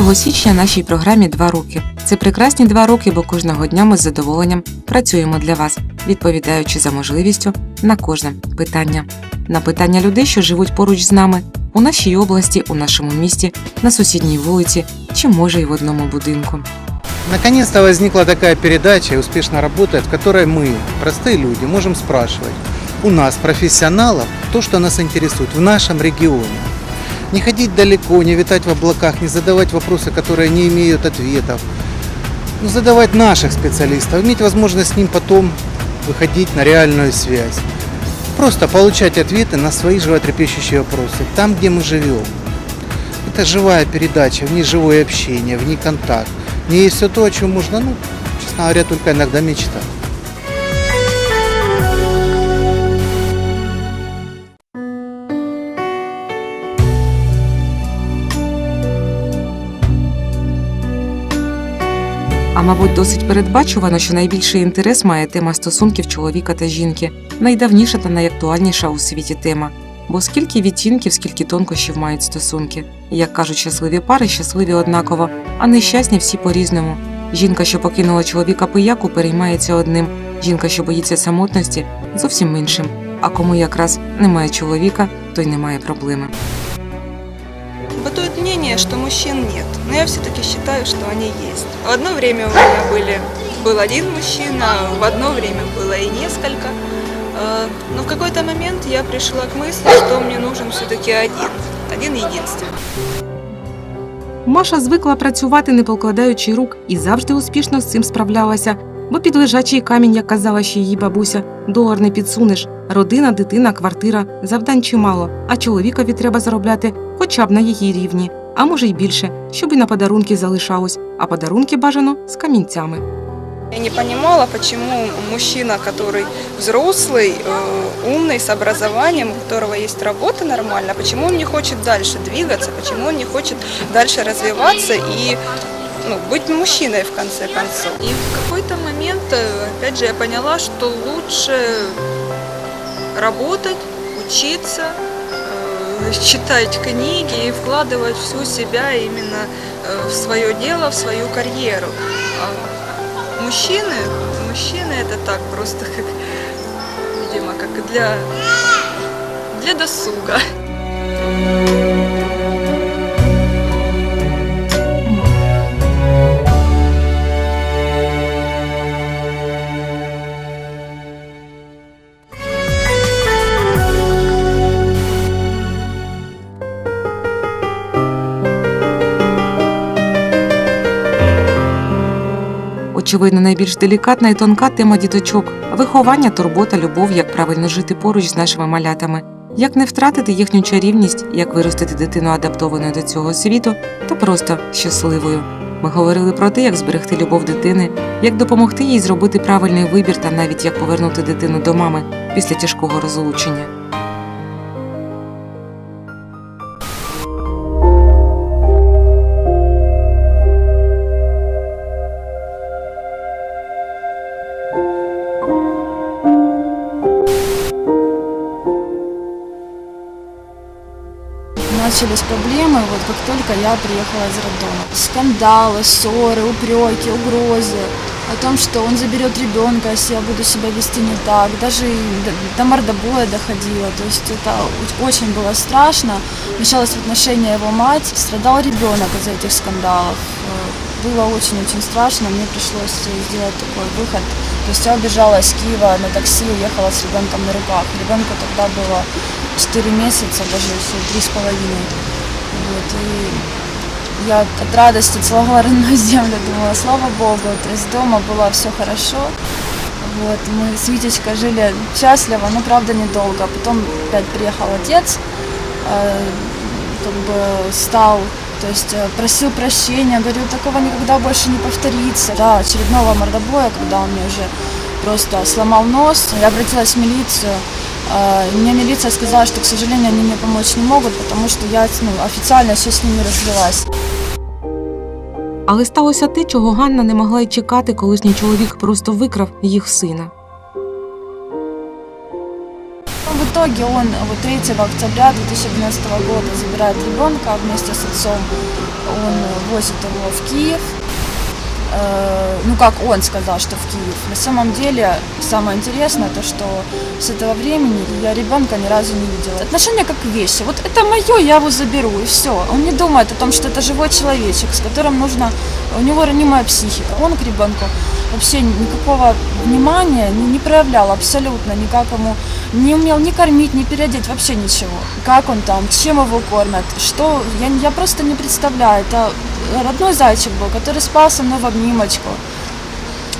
Цього січня нашій програмі два роки. Це прекрасні два роки, бо кожного дня ми з задоволенням працюємо для вас, відповідаючи за можливістю на кожне питання. На питання людей, що живуть поруч з нами, у нашій області, у нашому місті, на сусідній вулиці чи може й в одному будинку. Наконец-то возникла такая передача и успешно работает, в которой мы, простые люди, можем спрашивать у нас, профессионалов, то, что нас интересует в нашем регионе. Не ходить далеко, не витать в облаках, не задавать вопросы, которые не имеют ответов. Но задавать наших специалистов, иметь возможность с ним потом выходить на реальную связь. Просто получать ответы на свои животрепещущие вопросы, там, где мы живем. Это живая передача, в ней живое общение, в ней контакт. В ней есть все то, о чем можно, ну, честно говоря, только иногда мечтать. Мабуть, досить передбачувано, що найбільший інтерес має тема стосунків чоловіка та жінки, найдавніша та найактуальніша у світі тема. Бо скільки відтінків, скільки тонкощів мають стосунки. Як кажуть, щасливі пари щасливі однаково, а нещасні всі по-різному. Жінка, що покинула чоловіка пияку, переймається одним. Жінка, що боїться самотності, зовсім іншим. А кому якраз немає чоловіка, той не має проблеми. Бытует мнение, что мужчин нет, но я все-таки считаю, что они есть. В одно время у меня были, был один мужчина, в одно время было и несколько. Э, Но в какой-то момент я пришла к мысли, что мне нужен все-таки один, один единственный. Маша звикла працювати, не покладаючи рук, і завжди успішно з цим справлялася, бо під лежачий камінь, як казала ще її бабуся, долар не підсунеш. Родина, дитина, квартира, завдань чимало, а чоловікові треба заробляти хоча б на її рівні, а може й більше, щоб і на подарунки залишалось, а подарунки бажано з камінцями. Я не понимала, почему мужчина, который взрослый, э, умный, с образованием, у которого есть работа нормальная, почему он не хочет дальше двигаться, почему он не хочет дальше развиваться и ну, быть мужчиной в конце концов. И в какой-то момент, э, опять же, я поняла, что лучше работать, учиться, э, читать книги и вкладывать всю себя именно э, в свое дело, в свою карьеру. А Мужчины, мужчины это так просто как, видимо, как для, для досуга. Очевидно, найбільш делікатна і тонка тема діточок виховання, турбота, любов, як правильно жити поруч з нашими малятами, як не втратити їхню чарівність, як виростити дитину адаптованою до цього світу та просто щасливою. Ми говорили про те, як зберегти любов дитини, як допомогти їй зробити правильний вибір та навіть як повернути дитину до мами після тяжкого розлучення. Начались проблемы, вот как только я приехала из роддома. Скандалы, ссоры, упреки, угрозы о том, что он заберет ребенка, если я буду себя вести не так. Даже до, до мордобоя доходило. То есть это очень было страшно. Вмешалась в отношения его мать. Страдал ребенок из-за этих скандалов. Э, Было очень-очень страшно. Мне пришлось сделать такой выход. То есть я убежала из Киева на такси, уехала с ребенком на руках. Ребенку тогда было 4 месяца, даже еще три с половиной. Вот, и я от радости целовала родную землю, думала, слава Богу, то есть дома было все хорошо. Вот, мы с Витечкой жили счастливо, но правда недолго. Потом опять приехал отец, э, как бы стал, то есть э, просил прощения, говорил, такого никогда больше не повторится. Да, очередного мордобоя, когда он мне уже просто сломал нос, я обратилась в милицию. Мне милиция сказала, что, к сожалению, они мне помочь не могут, потому что я ну, официально все с ними развелась. Але сталося те, чого Ганна не могла й чекати, колишній чоловік просто викрав їх сина. Ну, В итоге он вот 3 октября 2012 года забирает ребенка вместе с отцом. Он э, возит его в Киев. Э, Ну, как он сказал, что в Киев. На самом деле, самое интересное, то, что с этого времени я ребенка ни разу не видела. Отношения как вещи. Вот это мое, я его заберу, и все. Он не думает о том, что это живой человечек, с которым нужно... У него ранимая психика. Он к ребенку вообще никакого внимания не, не проявлял абсолютно, никак ему не умел ни кормить, ни переодеть, вообще ничего. Как он там, чем его кормят, что, я, я просто не представляю. Это родной зайчик был, который спал со мной в обнимочку.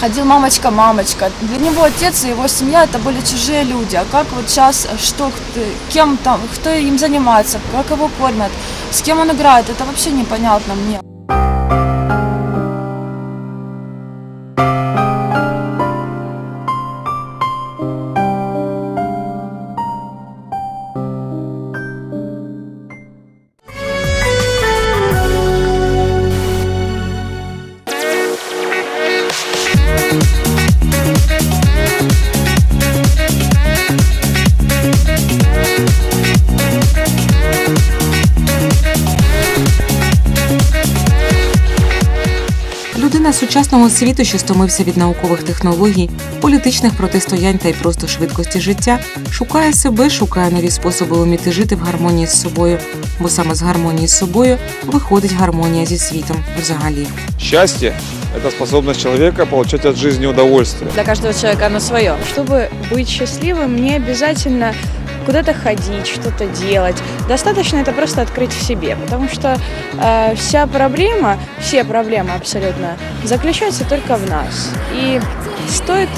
Ходил мамочка-мамочка. Для него отец и его семья это были чужие люди. А как вот сейчас, что, кем там, кто им занимается, как его кормят, с кем он играет, это вообще непонятно мне. Людина сучасного світу, що стомився від наукових технологій, політичних протистоянь та й просто швидкості життя, шукає себе, шукає нові способи уміти жити в гармонії з собою, бо саме з гармонії з собою виходить гармонія зі світом взагалі. Счастье – это способность человека получать от жизни удовольствие. Для каждого человека оно свое. Чтобы быть счастливым, не обязательно куда-то ходить, что-то делать. Достаточно это просто открыть в себе, потому что э, вся проблема, все проблемы абсолютно, заключаются только в нас. И стоит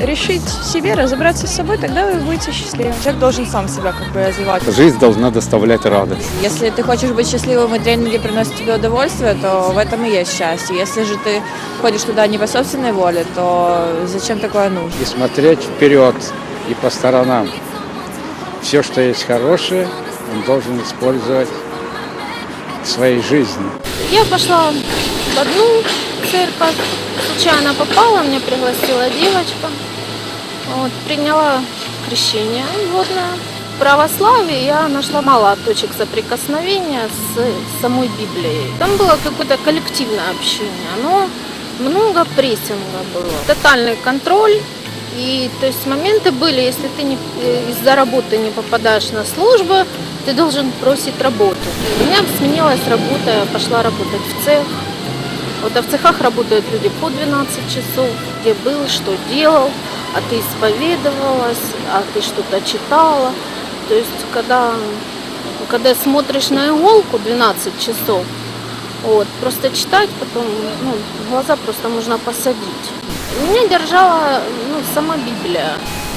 решить себе, разобраться с собой, тогда вы будете счастливы. Человек должен сам себя как бы развивать. Жизнь должна доставлять радость. Если ты хочешь быть счастливым и тренинги приносят тебе удовольствие, то в этом и есть счастье. Если же ты ходишь туда не по собственной воле, то зачем такое нужно? и смотреть вперед и по сторонам. Все, что есть хорошее, он должен использовать в своей жизни. Я пошла в одну церковь, случайно попала, меня пригласила девочка, вот, приняла крещение водное. В православии я нашла мало точек соприкосновения с самой Библией. Там было какое-то коллективное общение, но много прессинга было. Тотальный контроль, и то есть моменты были, если ты не, э, из-за работы не попадаешь на службу, ты должен бросить работу. У меня сменилась работа, пошла работать в цех. Вот а в цехах работают люди по 12 часов, где был, что делал, а ты исповедовалась, а ты что-то читала. То есть когда, когда смотришь на иголку 12 часов, вот, просто читать потом, ну, глаза просто можно посадить. Меня держала ну, сама Библия.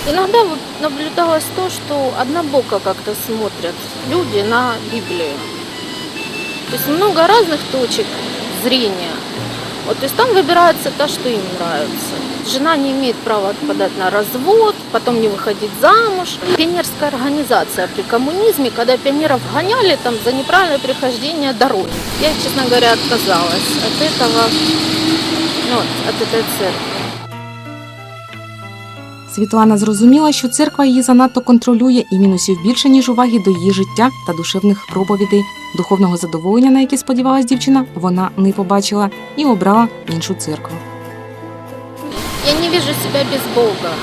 Иногда вот наблюдалось то, что однобоко как-то смотрят люди на Библию. То есть много разных точек зрения. Вот, то есть там выбирается то, что им нравится. Жена не имеет права подать на развод, потом не выходить замуж. Пионерская организация при коммунизме, когда пионеров гоняли там за неправильное прихождение дороги. Я, честно говоря, отказалась от этого, ну, от этой церкви. Світлана зрозуміла, що церква її занадто контролює і мінусів більше, ніж уваги до її життя та душевних проповідей. Духовного задоволення, на яке сподівалась дівчина, вона не побачила і обрала іншу церкву. Я не бачу себе без Бога.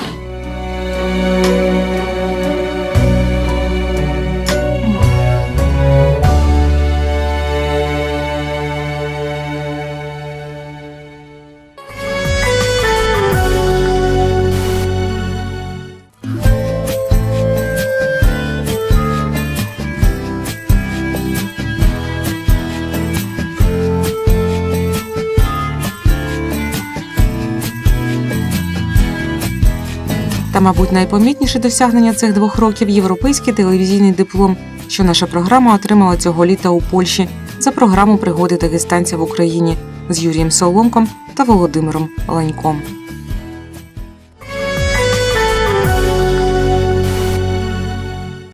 Та, мабуть, найпомітніше досягнення цих двох років європейський телевізійний диплом, що наша програма отримала цього літа у Польщі за програму пригоди дагестанця в Україні з Юрієм Соломком та Володимиром Ланьком.